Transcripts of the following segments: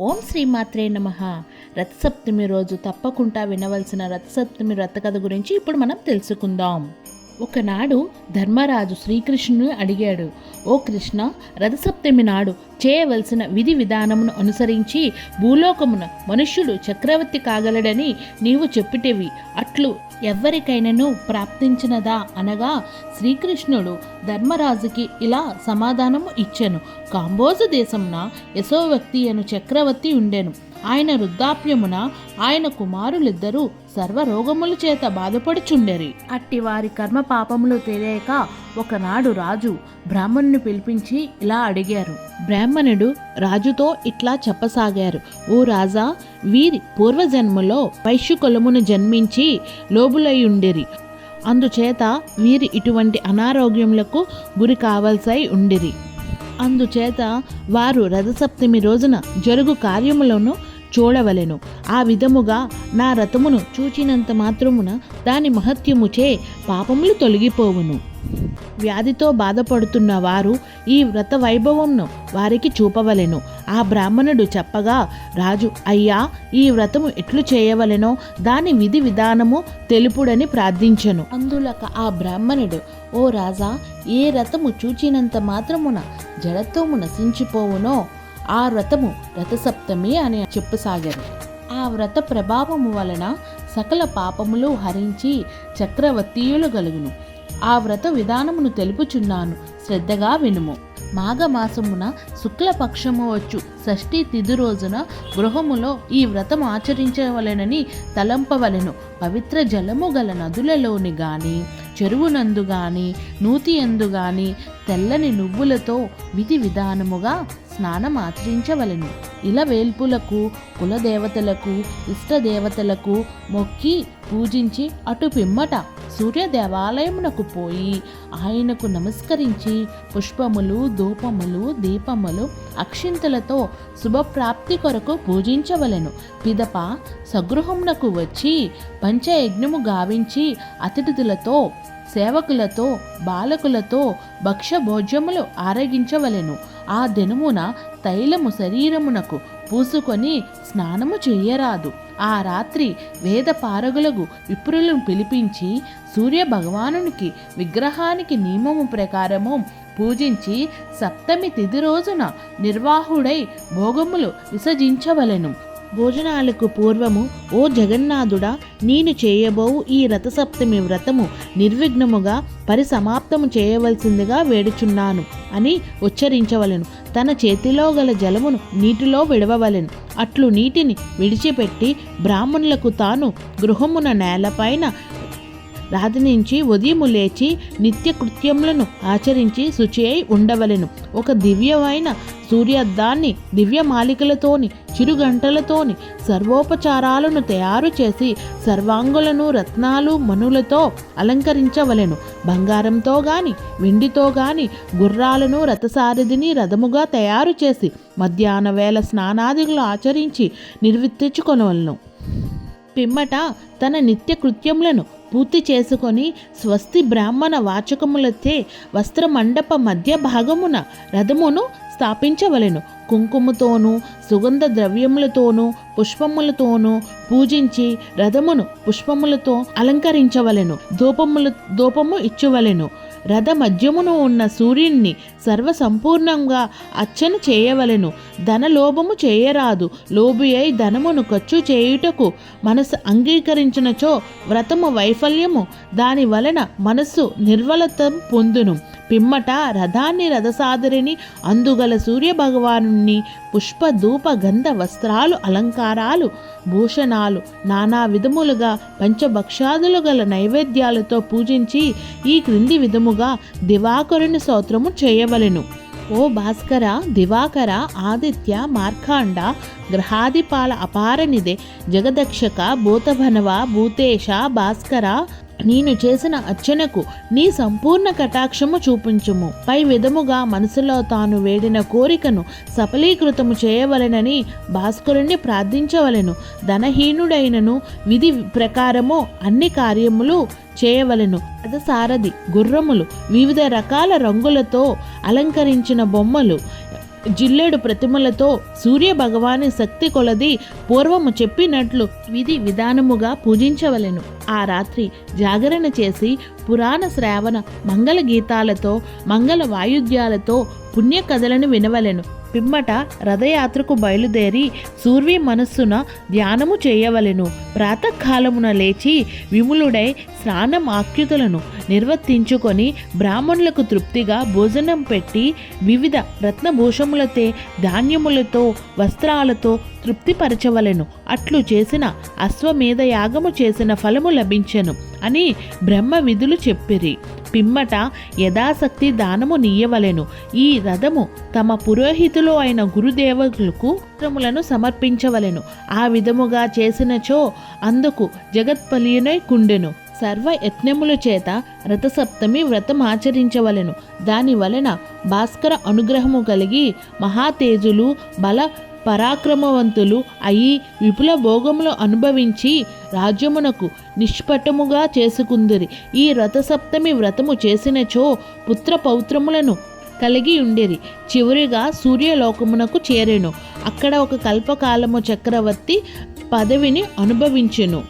ఓం శ్రీమాత్రే నమ. రథసప్తమి రోజు తప్పకుండా వినవలసిన రథసప్తమి వ్రత కథ గురించి ఇప్పుడు మనం తెలుసుకుందాం. ఒకనాడు ధర్మరాజు శ్రీకృష్ణుని అడిగాడు ఓ కృష్ణ రథసప్తమి నాడు చేయవలసిన విధి విధానమును అనుసరించి భూలోకమున మనుష్యుడు చక్రవర్తి కాగలడని నీవు చెప్పిటివి. అట్లు ఎవ్వరికైనను ప్రాప్తించినదా? అనగా శ్రీకృష్ణుడు ధర్మరాజుకి ఇలా సమాధానము ఇచ్చెను కాంబోజ దేశమున యశోవక్తి అను చక్రవర్తి ఉండెను. ఆయన వృద్ధాప్యమున ఆయన కుమారులిద్దరూ సర్వరోగముల చేత బాధపడుచుండెరి. అట్టి వారి కర్మ పాపములు తెలియక ఒకనాడు రాజు బ్రాహ్మణుని పిలిపించి ఇలా అడిగారు. బ్రాహ్మణుడు రాజుతో ఇట్లా చెప్పసాగారు. ఓ రాజా వీరి పూర్వజన్మలో వైశ్యుకులమును జన్మించి లోబులై అందుచేత వీరి ఇటువంటి అనారోగ్యములకు గురి కావలసై ఉండిరి. అందుచేత వారు రథసప్తమి రోజున జరుగు కార్యములను చూడవలెను ఆ విధముగా నా రథమును చూచినంత మాత్రమున దాని మహత్యముచే పాపములు తొలగిపోవును. వ్యాధితో బాధపడుతున్న వారు ఈ వ్రత వైభవంను వారికి చూపవలెను. ఆ బ్రాహ్మణుడు చెప్పగా రాజు అయ్యా ఈ వ్రతము ఎట్లు చేయవలెనో దాని విధి విధానము తెలుపుడని ప్రార్థించెను. అందులక ఆ బ్రాహ్మణుడు ఓ రాజా ఏ రథము చూచినంత మాత్రమున జడత్వము నశించిపోవునో ఆ వ్రతము రథసప్తమి అని చెప్పసాగారు. ఆ వ్రత ప్రభావము వలన సకల పాపములు హరించి చక్రవర్తీయులు గలుగును. ఆ వ్రత విధానమును తెలుపుచున్నాను శ్రద్ధగా వినుము. మాఘమాసమున శుక్లపక్షము వచ్చు షష్ఠి తిథి రోజున గృహములో ఈ వ్రతం ఆచరించవలెనని తలంపవలెను. పవిత్ర జలము గల నదులలోని గాని చెరువునందు గాని నూతి ఎందు గాని తెల్లని నువ్వులతో విధి విధానముగా స్నానం ఆచరించవలెను. ఇల వేల్పులకు కులదేవతలకు ఇష్టదేవతలకు మొక్కి పూజించి అటు పిమ్మట సూర్య దేవాలయమునకు పోయి ఆయనకు నమస్కరించి పుష్పములు ధూపములు దీపములు అక్షింతలతో శుభప్రాప్తి కొరకు పూజించవలెను. పిదప సగృహమునకు వచ్చి పంచయజ్ఞము గావించి అతిథులతో సేవకులతో బాలకులతో భక్ష్యభోజ్యములు ఆరగించవలెను. ఆ దినమున తైలము శరీరమునకు పూసుకొని స్నానము చెయ్యరాదు ఆ రాత్రి వేద పారగులకు విప్రులను పిలిపించి సూర్య భగవానునికి విగ్రహానికి నియమము ప్రకారము పూజించి సప్తమి తిథి రోజున నిర్వాహుడై భోగములు విసజించవలెను భోజనాలకు పూర్వము ఓ జగన్నాథుడా నేను చేయబోవు ఈ రథసప్తమి వ్రతము నిర్విఘ్నముగా పరిసమాప్తము చేయవలసిందిగా వేడుచున్నాను అని ఉచ్చరించవలెను. తన చేతిలో గల జలమును నీటిలో విడవవలెను. అట్లు నీటిని విడిచిపెట్టి బ్రాహ్మణులకు తాను గృహమున నేలపైన రాత్రి నుంచి ఉదయము లేచి నిత్య కృత్యములను ఆచరించి శుచి అయి ఉండవలెను. ఒక దివ్యమైన సూర్యార్థాన్ని దివ్య మాలికలతోని చిరుగంటలతోని సర్వోపచారాలను తయారు చేసి సర్వాంగులను రత్నాలు మనులతో అలంకరించవలెను. బంగారంతో గాని వెండితో గాని గుర్రాలను రథసారథిని రథముగా తయారు చేసి మధ్యాహ్న వేళ స్నానాదిగులు ఆచరించి నిర్వర్తించుకొనవలను పిమ్మట తన నిత్య కృత్యములను పూర్తి చేసుకొని స్వస్తి బ్రాహ్మణ వాచకములచే వస్త్రమండప మధ్య భాగమున రథమును స్థాపించవలెను. కుంకుమతోనూ సుగంధ ద్రవ్యములతోనూ పుష్పములతోనూ పూజించి రథమును పుష్పములతో అలంకరించవలెను. ధూపములు ధూపము ఇచ్చువలెను. రథ మధ్యమును ఉన్న సూర్యుణ్ణి సర్వసంపూర్ణంగా అర్చన చేయవలెను. ధనలోభము చేయరాదు. లోబి అయి ధనమును ఖర్చు చేయుటకు మనసు అంగీకరించినచో వ్రతము వైఫల్యము. దాని వలన మనస్సు నిర్వలతం పొందును. పిమ్మట రథాన్ని రథసాదరిని అందుగల సూర్య పుష్ప ధూప గంధ వస్త్రాలు అలంకారాలు భూషణాలు నానా విధములుగా పంచభక్షాదులు గల నైవేద్యాలతో పూజించి ఈ క్రింది విధముగా దివాకరుని స్తోత్రము చేయవలెను. ఓ భాస్కర దివాకర ఆదిత్య మార్కాండ గ్రహాదిపాల అపారనిదే జగదక్షక భూతభనవ భూతేశ భాస్కర నేను చేసిన అర్చనకు నీ సంపూర్ణ కటాక్షము చూపించుము. పై విధముగా మనసులో తాను వేడిన కోరికను సఫలీకృతము చేయవలెనని భాస్కరుణ్ణి ప్రార్థించవలెను. ధనహీనుడైనను విధి ప్రకారము అన్ని కార్యములు చేయవలెను. రథసారథి గుర్రములు వివిధ రకాల రంగులతో అలంకరించిన బొమ్మలు జిల్లేడు ప్రతిమలతో సూర్య భగవాని శక్తి కొలది పూర్వము చెప్పినట్లు విధి విధానముగా పూజించవలెను. ఆ రాత్రి జాగరణ చేసి పురాణ శ్రావణ మంగళ గీతాలతో మంగళ వాయుద్యాలతో పుణ్య కథలను వినవలెను. పిమ్మట రథయాత్రకు బయలుదేరి సూర్వి మనస్సున ధ్యానము చేయవలెను. ప్రాతకాలమున లేచి విములుడై స్నానం ఆక్యుతులను నిర్వర్తించుకొని బ్రాహ్మణులకు తృప్తిగా భోజనం పెట్టి వివిధ రత్నభూషములతో ధాన్యములతో వస్త్రాలతో తృప్తిపరచవలెను. అట్లు చేసిన అశ్వమేధ యాగము చేసిన ఫలము లభించెను అని బ్రహ్మ విధులు చెప్పిరి. పిమ్మట యథాశక్తి దానము నీయవలెను. ఈ రథము తమ పురోహితులు అయిన గురుదేవులకు వస్త్రములను సమర్పించవలెను. ఆ విధముగా చేసినచో అందుకు జగత్పలియునై కుండెను. సర్వ యత్నముల చేత రథసప్తమి వ్రతం ఆచరించవలెను. దాని వలన భాస్కర అనుగ్రహము కలిగి మహాతేజులు బల పరాక్రమవంతులు అయి విపుల భోగములు అనుభవించి రాజ్యమునకు నిష్పటముగా చేసుకుందిరి. ఈ రథసప్తమి వ్రతము చేసినచో పుత్ర పౌత్రములను కలిగి ఉండేది చివరిగా సూర్యలోకమునకు చేరెను. అక్కడ ఒక కల్పకాలము చక్రవర్తి పదవిని అనుభవించెను.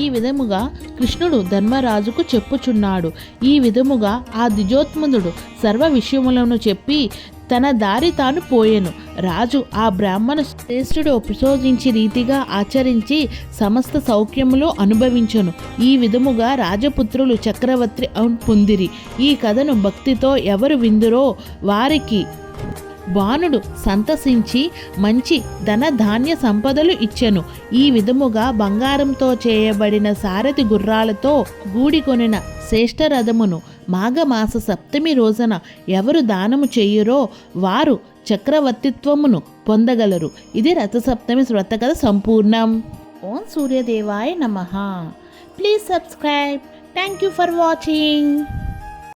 ఈ విధముగా కృష్ణుడు ధర్మరాజుకు చెప్పుచున్నాడు. ఈ విధముగా ఆ ద్విజోత్ముదుడు సర్వ విషయములను చెప్పి తన దారి తాను పోయెను. రాజు ఆ బ్రాహ్మణ శ్రేష్ఠుడు ప్రశోధించి రీతిగా ఆచరించి సమస్త సౌఖ్యములు అనుభవించను. ఈ విధముగా రాజపుత్రులు చక్రవర్తి పొందిరి. ఈ కథను భక్తితో ఎవరు విందురో వారికి బాణుడు సంతసించి మంచి ధన ధాన్య సంపదలు ఇచ్చెను. ఈ విధముగా బంగారంతో చేయబడిన సారథి గుర్రాలతో గూడికొనిన శ్రేష్ఠ రథమును మాఘమాస సప్తమి రోజున ఎవరు దానము చెయ్యురో వారు చక్రవర్తిత్వమును పొందగలరు. ఇది రథసప్తమి వ్రతకథ సంపూర్ణం. ఓం సూర్యదేవాయ నమ. Please subscribe. Thank you for watching.